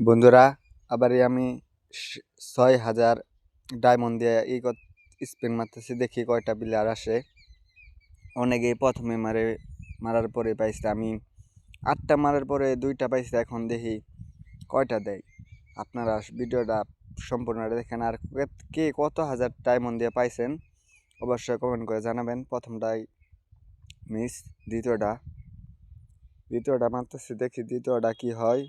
বন্ধুরা আবার আমি ছয় হাজার ডায়মন্ড দিয়ে এই স্পিন মারতেছি। দেখি কয়টা প্লেয়ার আসে। অনেকেই প্রথমে মারে, মারার পরে পাইছে। আমি আটটা মারার পরে দুইটা পাইছে, এখন দেখি কয়টা দেয়। আপনারা ভিডিওটা সম্পূর্ণ দেখেন। আর কে কত হাজার ডায়মন্ড দিয়ে পাইছেন, অবশ্যই কমেন্ট করে জানাবেন। প্রথমটাই মিস দ্বিতীয়টা। দ্বিতীয়টা মারতেছি, দেখি দ্বিতীয়টা কি হয়।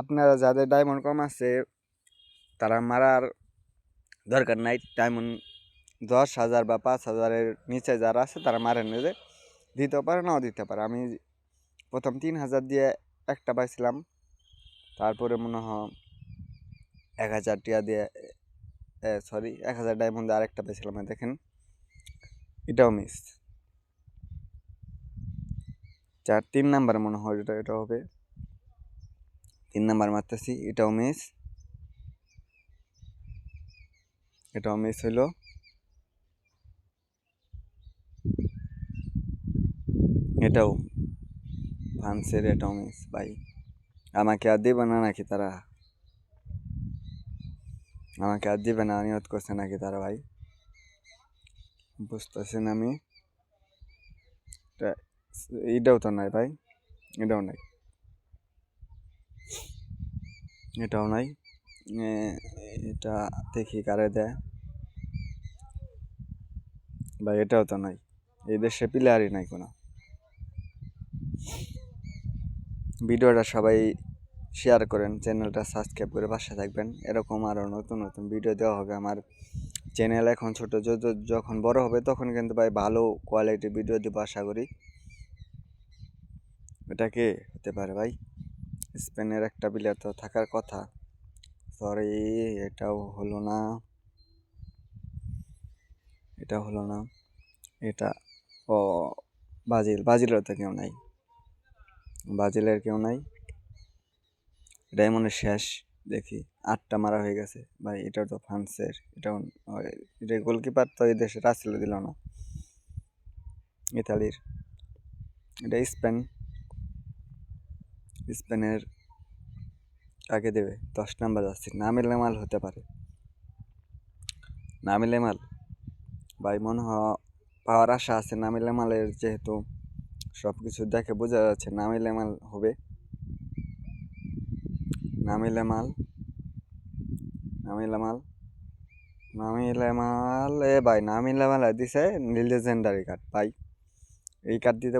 আপনারা যাদের ডায়মন্ড কম আছে, তারা মারার দরকার নাই। ডায়মন্ড দশ হাজার বা পাঁচ হাজারের নিচে যারা আছে, তারা মারেন যে দিতে পারে নাও দিতে পারে। আমি প্রথম তিন হাজার দিয়ে একটা পাইছিলাম। তারপরে মনে হয় এক হাজার টিয়া দিয়ে সরি এক হাজার ডায়মন্ডে আরেকটা পেয়েছিলাম দেখেন। এটাও মিস চার তিন নাম্বার মনে হয়, এটা এটা হবে। তিন নাম্বার মারতেছি, এটাও মিস এটাও মিস হইল। এটাও ফ্রান্সের এটাও মিস ভাই। আমাকে আর দেবে না নাকি তারা? আমাকে আর দেবে না, নিয়ত করছে নাকি তারা ভাই? বুঝতেছেন আমি? এটাও তো নাই ভাই, এটাও নাই। এটাও নাই। এটা দেখি কারে দেয়। ভাই, এটাও তো নাই। এই দেশে প্লেয়ারই নাই কোনো। ভিডিওটা সবাই শেয়ার করেন, চ্যানেলটা সাবস্ক্রাইব করে পাশে থাকবেন। এরকম আরও নতুন নতুন ভিডিও দেওয়া হবে আমার চ্যানেল এখন ছোট যখন বড় হবে তখন কিন্তু ভাই ভালো কোয়ালিটির ভিডিও দেবো আশা করি। এটা কে হতে পারে ভাই? স্পেনের একটা প্লেয়ার তো থাকার কথা। সরি, এটাও হলো না। এটা হলো না। এটা, ও, ব্রাজিল, ব্রাজিলের তো কেউ নাই। ব্রাজিলের কেউ নাই। এটাই মনে শেষ। দেখি, আটটা মারা হয়ে গেছে। ভাই এটা তো ফ্রান্সের। এটাও এটা গোলকিপার তো এই দেশে রাসেল দিল না। ইতালির। এটা স্পেন। স্পেনের কাকে দেবে, দশ নাম্বার যাচ্ছে নামিল মাল হতে পারে। নামিল মাল ভাই, মনে হয় পাওয়ার আশা আছে। নামিল মালের যেহেতু সব কিছু দেখে বোঝা যাচ্ছে, নামিল মাল হবে। নামিলে মাল নামিলে মাল নামিলে মাল এ ভাই, নামিলে মাল দিছে নীল লেজেন্ডারি কার্ড ভাই। এই কার্ড দিতে